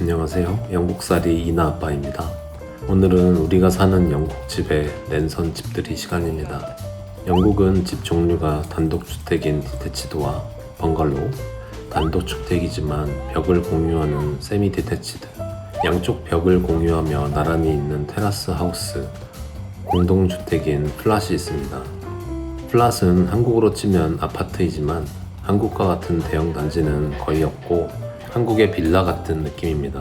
안녕하세요. 영국살이 이나 아빠입니다. 오늘은 우리가 사는 영국 집의 랜선 집들이 시간입니다. 영국은 집 종류가 단독주택인 디테치드와 번갈로우, 단독주택이지만 벽을 공유하는 세미 디테치드, 양쪽 벽을 공유하며 나란히 있는 테라스 하우스, 공동주택인 플랫이 있습니다. 플랫은 한국으로 치면 아파트이지만 한국과 같은 대형 단지는 거의 없고 한국의 빌라 같은 느낌입니다.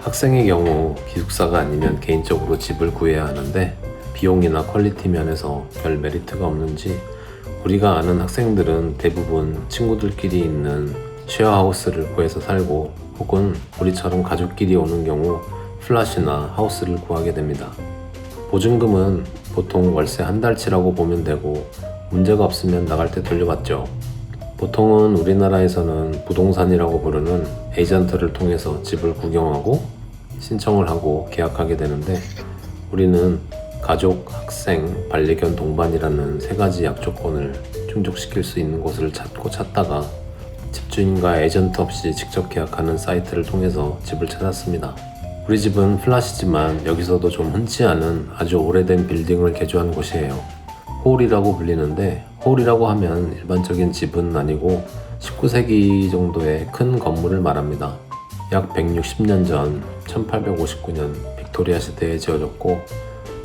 학생의 경우 기숙사가 아니면 개인적으로 집을 구해야 하는데 비용이나 퀄리티 면에서 별 메리트가 없는지 우리가 아는 학생들은 대부분 친구들끼리 있는 쉐어하우스를 구해서 살고 혹은 우리처럼 가족끼리 오는 경우 플랫이나 하우스를 구하게 됩니다. 보증금은 보통 월세 한 달치라고 보면 되고 문제가 없으면 나갈 때 돌려받죠. 보통은 우리나라에서는 부동산이라고 부르는 에이전트를 통해서 집을 구경하고 신청을 하고 계약하게 되는데 우리는 가족, 학생, 반려견 동반이라는 세 가지 약조건을 충족시킬 수 있는 곳을 찾고 찾다가 집주인과 에이전트 없이 직접 계약하는 사이트를 통해서 집을 찾았습니다. 우리 집은 플랫이지만 여기서도 좀 흔치 않은 아주 오래된 빌딩을 개조한 곳이에요. 홀이라고 불리는데 홀이라고 하면 일반적인 집은 아니고 19세기 정도의 큰 건물을 말합니다. 약 160년 전 1859년 빅토리아 시대에 지어졌고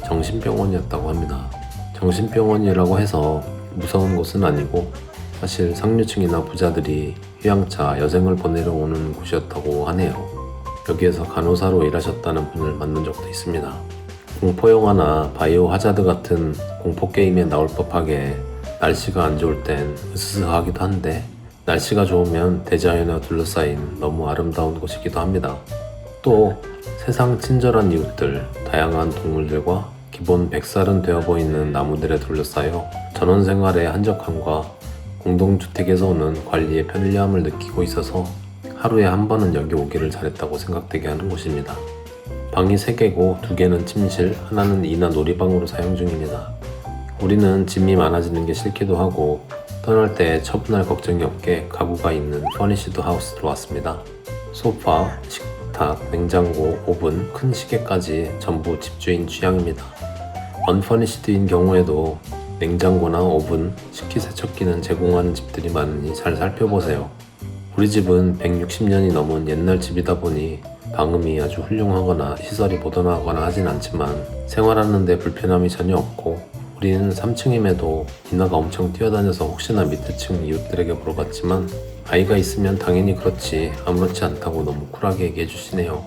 정신병원이었다고 합니다. 정신병원이라고 해서 무서운 곳은 아니고 사실 상류층이나 부자들이 휴양차 여생을 보내러 오는 곳이었다고 하네요. 여기에서 간호사로 일하셨다는 분을 만난 적도 있습니다. 공포 영화나 바이오 하자드 같은 공포 게임에 나올 법하게 날씨가 안 좋을 땐 으스스하기도 한데 날씨가 좋으면 대자연에 둘러싸인 너무 아름다운 곳이기도 합니다. 또 세상 친절한 이웃들, 다양한 동물들과 기본 백살은 되어 보이는 나무들에 둘러싸여 전원 생활의 한적함과 공동주택에서 오는 관리의 편리함을 느끼고 있어서 하루에 한 번은 여기 오기를 잘했다고 생각되게 하는 곳입니다. 방이 3개고 2개는 침실, 하나는 이나 놀이방으로 사용 중입니다. 우리는 짐이 많아지는 게 싫기도 하고 떠날 때 처분할 걱정이 없게 가구가 있는 퍼니시드 하우스로 왔습니다. 소파, 식탁, 냉장고, 오븐, 큰 시계까지 전부 집주인 취향입니다. 언퍼니시드인 경우에도 냉장고나 오븐, 식기세척기는 제공하는 집들이 많으니 잘 살펴보세요. 우리 집은 160년이 넘은 옛날 집이다 보니 방음이 아주 훌륭하거나 시설이 모던하거나 하진 않지만 생활하는데 불편함이 전혀 없고 우리는 3층임에도 이나가 엄청 뛰어다녀서 혹시나 밑에 층 이웃들에게 물어봤지만 아이가 있으면 당연히 그렇지 아무렇지 않다고 너무 쿨하게 얘기해 주시네요.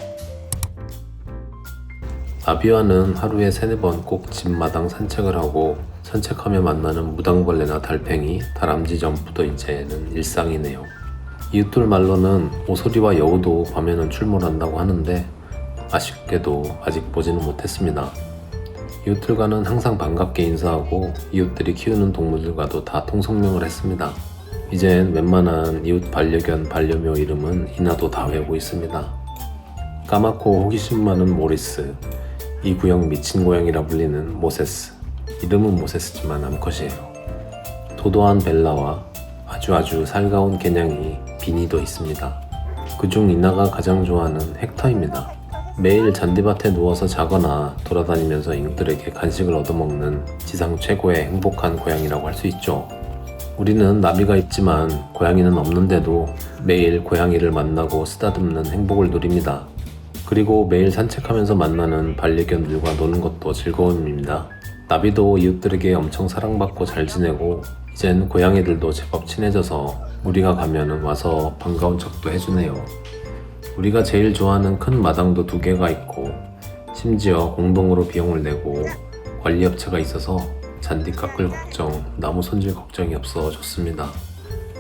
나비와는 하루에 세네 번 꼭 집 마당 산책을 하고 산책하며 만나는 무당벌레나 달팽이, 다람쥐 점프도 이제는 일상이네요. 이웃들 말로는 오소리와 여우도 밤에는 출몰한다고 하는데 아쉽게도 아직 보지는 못했습니다. 이웃들과는 항상 반갑게 인사하고 이웃들이 키우는 동물들과도 다 통성명을 했습니다. 이젠 웬만한 이웃 반려견 반려묘 이름은 이나도 다 외우고 있습니다. 까맣고 호기심 많은 모리스, 이 구역 미친 고양이라 불리는 모세스, 이름은 모세스지만 암컷이에요. 도도한 벨라와 아주 아주 살가운 개냥이 비니도 있습니다. 그중 이나가 가장 좋아하는 헥터입니다. 매일 잔디밭에 누워서 자거나 돌아다니면서 이웃들에게 간식을 얻어먹는 지상 최고의 행복한 고양이라고 할 수 있죠. 우리는 나비가 있지만 고양이는 없는데도 매일 고양이를 만나고 쓰다듬는 행복을 누립니다. 그리고 매일 산책하면서 만나는 반려견들과 노는 것도 즐거움입니다. 나비도 이웃들에게 엄청 사랑받고 잘 지내고 이젠 고양이들도 제법 친해져서 우리가 가면은 와서 반가운 척도 해주네요. 우리가 제일 좋아하는 큰 마당도 두 개가 있고 심지어 공동으로 비용을 내고 관리업체가 있어서 잔디 깎을 걱정, 나무 손질 걱정이 없어 좋습니다.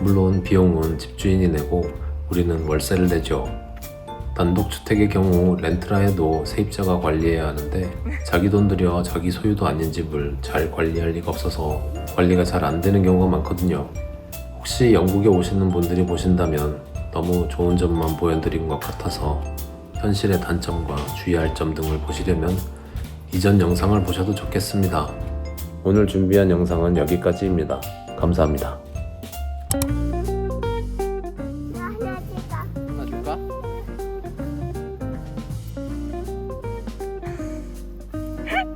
물론 비용은 집주인이 내고 우리는 월세를 내죠. 단독주택의 경우 렌트라 해도 세입자가 관리해야 하는데 자기 돈 들여 자기 소유도 아닌 집을 잘 관리할 리가 없어서 관리가 잘 안 되는 경우가 많거든요. 혹시 영국에 오시는 분들이 보신다면 너무 좋은 점만 보여드린 것 같아서 현실의 단점과 주의할 점 등을 보시려면 이전 영상을 보셔도 좋겠습니다. 오늘 준비한 영상은 여기까지입니다. 감사합니다.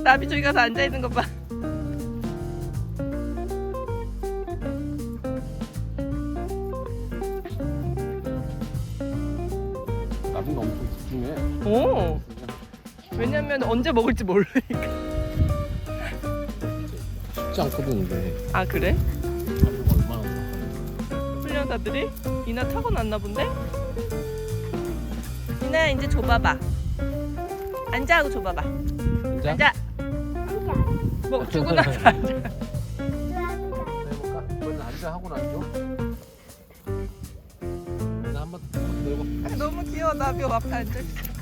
나비 저기 가서 앉아있는 것 봐. 나중에 엄청 집중해. 오. 왜냐면 언제 먹을지 모르니까. 쉽지 않거든 근데. 아 그래? 얼마나 훈련사들이 이나 타고 났나 본데? 이나야 이제 줘봐봐. 앉아 하고 줘봐봐. 진짜? 앉아. 뭐 주고 나서 앉아. 해볼까? 먼저 앉아 하고 나죠. 너무 귀여워 나비 앞에 앉아 있어.